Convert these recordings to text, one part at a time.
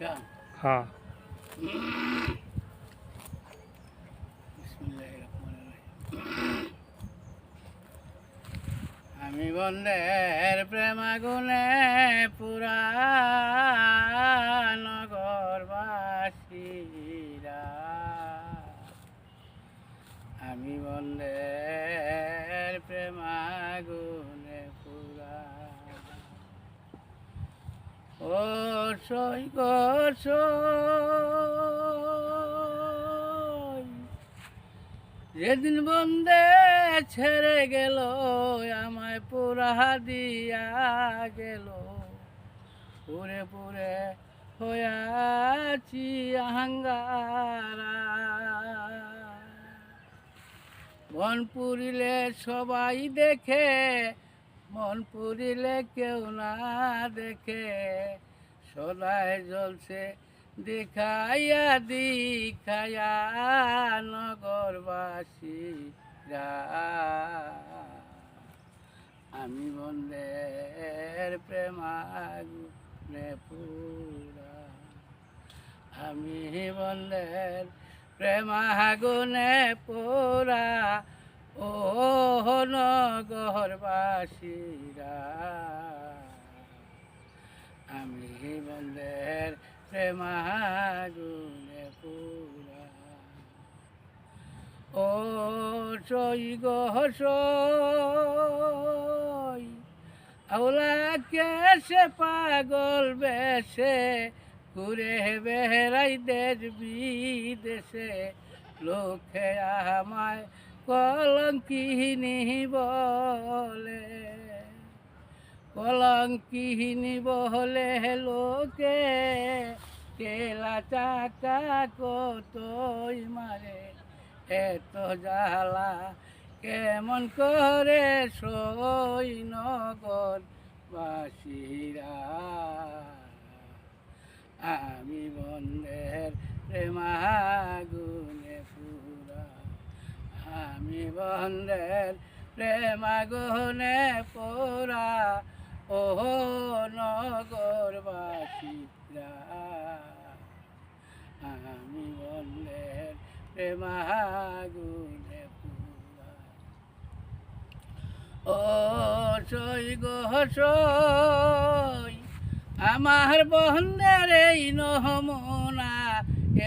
হ্যাঁ রহিম। আমি বন্ধের প্রেমাগুনে পুরা নগরবাসীরা। আমি বন্ধের প্রেমাগুনে পুরা গো যেদিন বন্দে ছেড়ে গেল, আমায় পুরা দিয়া গেল। পুরে পুরে হয়াছি আহাঙ্গারা। মন পুরিলে সবাই দেখে মন পুরিলে কেউ না দেখে। সদায় জ্বলছে দেখাইয়া, দিখাইয়া নগরবাসীরা আমি বন্ধের প্রেমাগুনে পুরা আমি বন্ধের প্রেমাগুনে পুরা ও নগরবাসীরা, আমি বন্ধের প্রেমাগুনে পুরা। ও সই গো সই আউলা কেসে পাগল বেশে ঘুরে বেড়াই দেশ বিদেশে, লোকে আমায় কলঙ্কিনী বলে কলঙ্কিনী বলে, লোকে কেলা চাকা কতই মারে, এত জ্বালা কেমন করে সই নগর বাসিরা। আমি বন্ধের প্রেমাগুনে পুরা আমি বন্ধের প্রেমাগুনে পুরা ও নগরবাসীরা আমি বন্ধের প্রেমাগুনে পুরা ও সই গো সই, আমার বন্ধের এই নহমনা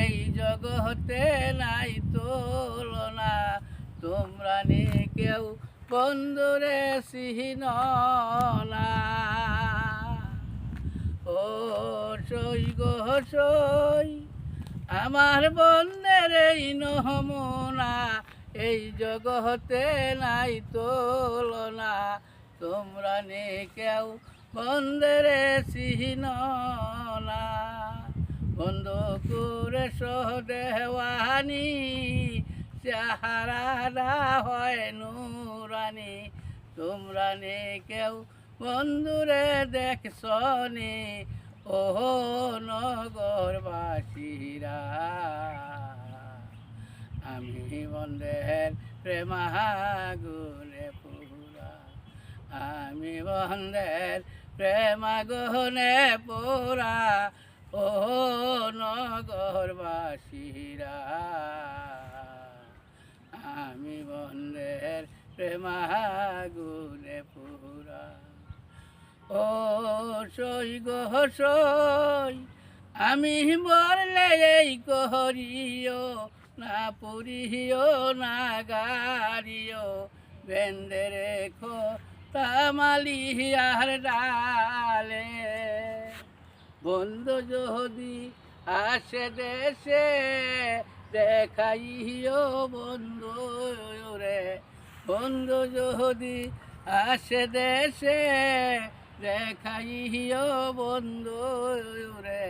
এই জগতে নাই তুলনা। তোমরা নে কেউ বন্ধুরে সিহন না। ও সই গো, সই। আমার বন্ধের এই নহমনা এই জগতে নাই তুলনা। তোমরা নে কেউ বন্ধরে সিহন না। বন্ধ করে সহদেওয়ানি চেহারা হয় নুরানি। তোমরা নে কেউ বন্ধুরে দেখছনি। ও নগরবাসীরা। আমি বন্ধের প্রেমাগুনে পুরা। আমি বন্ধের প্রেমাগুনে পুরা। ও নগরবাসীরা। আমি বন্ধের প্রেমাগুনে পুরা। ও সই গো আমি বললে এই কহরিও না, পুরিও না, গাড়িও। বেন্দে রেখো তামালি আর ডালে। বন্ধু যদি আসে দেশে দেখাইও বন্ধু রে। বন্ধু যদি আসে দেশে, দেখাইও বন্ধু রে।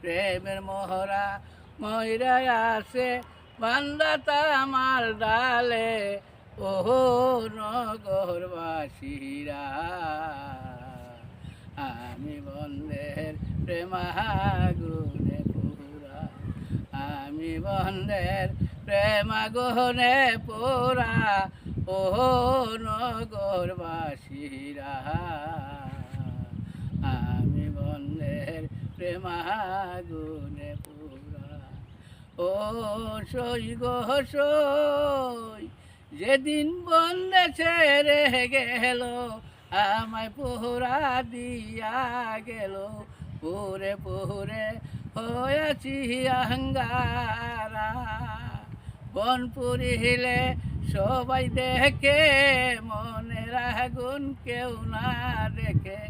প্রেমের মহরা ময়রা আসে বান্দা তামাল ডালে। ও নগরবাসীরা, আমি বন্ধের প্রেমাগুনে পুরা বন্ধের প্রেমাগুনে পুরা ও নগরবাসীরা। আমি বন্ধের প্রেমাগুনে পুরা। ও সই গো, সই, যেদিন বন্ধে ছেড়ে গেল, আমায় পোহরা দিয়া গেল। পুরে পুরে হয়েছি আঙ্গারা বন পুরিলে সবাই দেখে মনের আগুন কেউ না দেখে।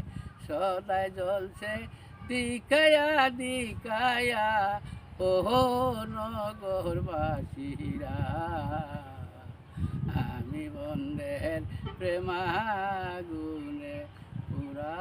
সদাই জ্বলছে দিকায়া দিকায়া ও নগরবাসীরা। আমি বন্ধের প্রেমাগুনে পুরা